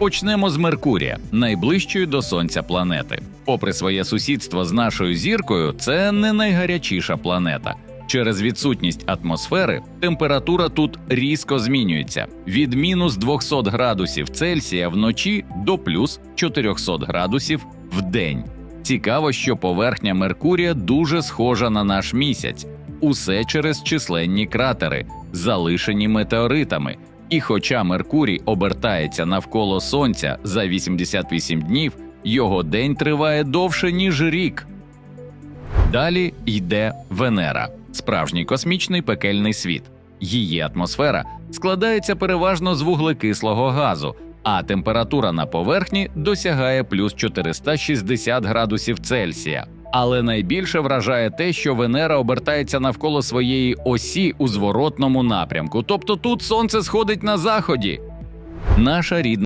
Почнемо з Меркурія, найближчої до Сонця планети. Попри своє сусідство з нашою зіркою, це не найгарячіша планета. Через відсутність атмосфери температура тут різко змінюється від мінус 200 градусів Цельсія вночі до плюс 400 градусів в день. Цікаво, що поверхня Меркурія дуже схожа на наш місяць, усе через численні кратери, залишені метеоритами. І хоча Меркурій обертається навколо Сонця за 88 днів, його день триває довше, ніж рік. Далі йде Венера, справжній космічний пекельний світ. Її атмосфера складається переважно з вуглекислого газу, а температура на поверхні досягає плюс 460 градусів Цельсія. Але найбільше вражає те, що Венера обертається навколо своєї осі у зворотному напрямку, тобто тут сонце сходить на заході. Наша рідна.